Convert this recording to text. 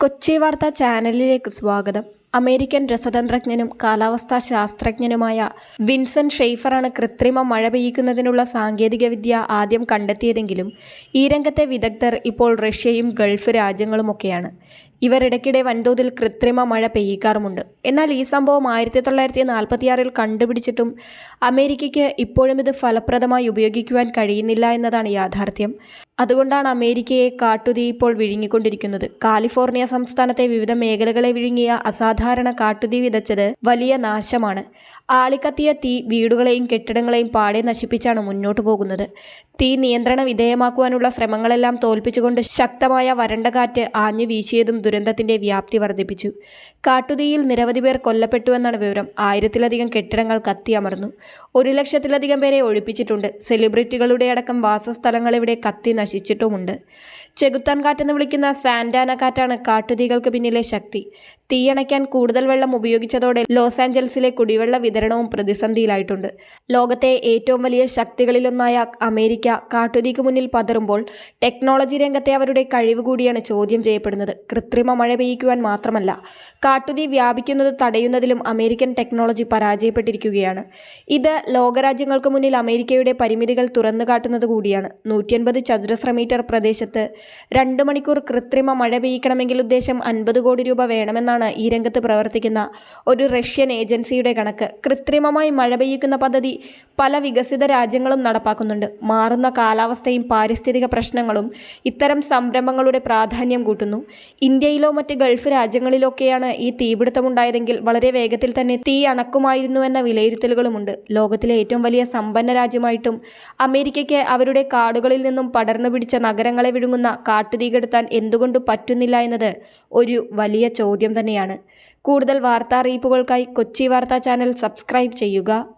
കൊച്ചി വാർത്ത ചാനലിലേക്ക് സ്വാഗതം. അമേരിക്കൻ രസതന്ത്രജ്ഞനും കാലാവസ്ഥാ ശാസ്ത്രജ്ഞനുമായ വിൻസെന്റ് ഷെയ്ഫറാണ് കൃത്രിമ മഴ പെയ്യിക്കുന്നതിനുള്ള സാങ്കേതികവിദ്യ ആദ്യം കണ്ടെത്തിയതെങ്കിലും ഈ രംഗത്തെ വിദഗ്ധർ ഇപ്പോൾ റഷ്യയും ഗൾഫ് രാജ്യങ്ങളുമൊക്കെയാണ്. ഇവർ ഇടയ്ക്കിടെ വൻതോതിൽ കൃത്രിമ മഴ പെയ്യിക്കാറുമുണ്ട്. എന്നാൽ ഈ സംഭവം ആയിരത്തി തൊള്ളായിരത്തി നാൽപ്പത്തിയാറിൽ കണ്ടുപിടിച്ചിട്ടും അമേരിക്കയ്ക്ക് ഇപ്പോഴും ഇത് ഫലപ്രദമായി ഉപയോഗിക്കുവാൻ കഴിയുന്നില്ല എന്നതാണ് യാഥാർത്ഥ്യം. അതുകൊണ്ടാണ് അമേരിക്കയെ കാട്ടുതീ ഇപ്പോൾ വിഴുങ്ങിക്കൊണ്ടിരിക്കുന്നത്. കാലിഫോർണിയ സംസ്ഥാനത്തെ വിവിധ മേഖലകളെ വിഴുങ്ങിയ അസാധാരണ കാട്ടുതീ വിതച്ചത് വലിയ നാശമാണ്. ആളിക്കത്തിയ തീ വീടുകളെയും കെട്ടിടങ്ങളെയും പാടെ നശിപ്പിച്ചാണ് മുന്നോട്ടു പോകുന്നത്. തീ നിയന്ത്രണ വിധേയമാക്കുവാനുള്ള ശ്രമങ്ങളെല്ലാം തോൽപ്പിച്ചുകൊണ്ട് ശക്തമായ വരണ്ട കാറ്റ് ആഞ്ഞു വീശിയതും ദുരന്തത്തിന്റെ വ്യാപ്തി വർദ്ധിപ്പിച്ചു. കാട്ടുതീയിൽ നിരവധി പേർ കൊല്ലപ്പെട്ടുവെന്നാണ് വിവരം. ആയിരത്തിലധികം കെട്ടിടങ്ങൾ കത്തിയമർന്നു. ഒരു ലക്ഷത്തിലധികം പേരെ ഒഴിപ്പിച്ചിട്ടുണ്ട്. സെലിബ്രിറ്റികളുടെ അടക്കം വാസസ്ഥലങ്ങൾ ഇവിടെ കത്തി നശിച്ചിട്ടുമുണ്ട്. ചെകുത്താൻ കാറ്റെന്ന് വിളിക്കുന്ന സാന്റാന കാറ്റാണ് കാട്ടുതീകൾക്ക് പിന്നിലെ ശക്തി. തീയണയ്ക്കാൻ കൂടുതൽ വെള്ളം ഉപയോഗിച്ചതോടെ ലോസ് ആഞ്ചൽസിലെ കുടിവെള്ള വിതരണവും പ്രതിസന്ധിയിലായിട്ടുണ്ട്. ലോകത്തെ ഏറ്റവും വലിയ ശക്തികളിലൊന്നായ അമേരിക്ക കാട്ടുതീക്ക് മുന്നിൽ പതറുമ്പോൾ ടെക്നോളജി രംഗത്തെ അവരുടെ കഴിവ് കൂടിയാണ് ചോദ്യം ചെയ്യപ്പെടുന്നത്. കൃത്രിമ മഴ പെയ്യിക്കുവാൻ മാത്രമല്ല കാട്ടുതീ വ്യാപിക്കുന്നത് തടയുന്നതിലും അമേരിക്കൻ ടെക്നോളജി പരാജയപ്പെട്ടിരിക്കുകയാണ്. ഇത് ലോകരാജ്യങ്ങൾക്ക് മുന്നിൽ അമേരിക്കയുടെ പരിമിതികൾ തുറന്നു കാട്ടുന്നത് കൂടിയാണ്. നൂറ്റിയൻപത് ചതുരശ്ര മീറ്റർ പ്രദേശത്ത് രണ്ട് മണിക്കൂർ കൃത്രിമ മഴ പെയ്യിക്കണമെങ്കിൽ ഉദ്ദേശം അൻപത് കോടി രൂപ വേണമെന്നാണ് ഈ രംഗത്ത് പ്രവർത്തിക്കുന്ന ഒരു റഷ്യൻ ഏജൻസിയുടെ കണക്ക്. കൃത്രിമമായി മഴ പെയ്യിക്കുന്ന പദ്ധതി പല വികസിത രാജ്യങ്ങളും നടപ്പാക്കുന്നുണ്ട്. മാറുന്ന കാലാവസ്ഥയും പാരിസ്ഥിതിക പ്രശ്നങ്ങളും ഇത്തരം സംരംഭങ്ങളുടെ പ്രാധാന്യം കൂട്ടുന്നു. ഇന്ത്യയിലോ മറ്റ് ഗൾഫ് രാജ്യങ്ങളിലൊക്കെയാണ് ഈ തീപിടുത്തമുണ്ടായതെങ്കിൽ വളരെ വേഗത്തിൽ തന്നെ തീ അണക്കുമായിരുന്നു എന്ന വിലയിരുത്തലുകളുമുണ്ട്. ലോകത്തിലെ ഏറ്റവും വലിയ സമ്പന്ന രാജ്യമായിട്ടും അമേരിക്കയ്ക്ക് അവരുടെ കാടുകളിൽ നിന്നും പടർന്നു പിടിച്ച നഗരങ്ങളെ വിഴുങ്ങുന്ന കാട്ടുതീ കെടുത്താൻ എന്തുകൊണ്ട് പറ്റുന്നില്ല എന്നത് ഒരു വലിയ ചോദ്യം തന്നെയാണ്. കൂടുതൽ വാർത്താ അറിയിപ്പുകൾക്കായി കൊച്ചി വാർത്താ ചാനൽ സബ്സ്ക്രൈബ് ചെയ്യുക.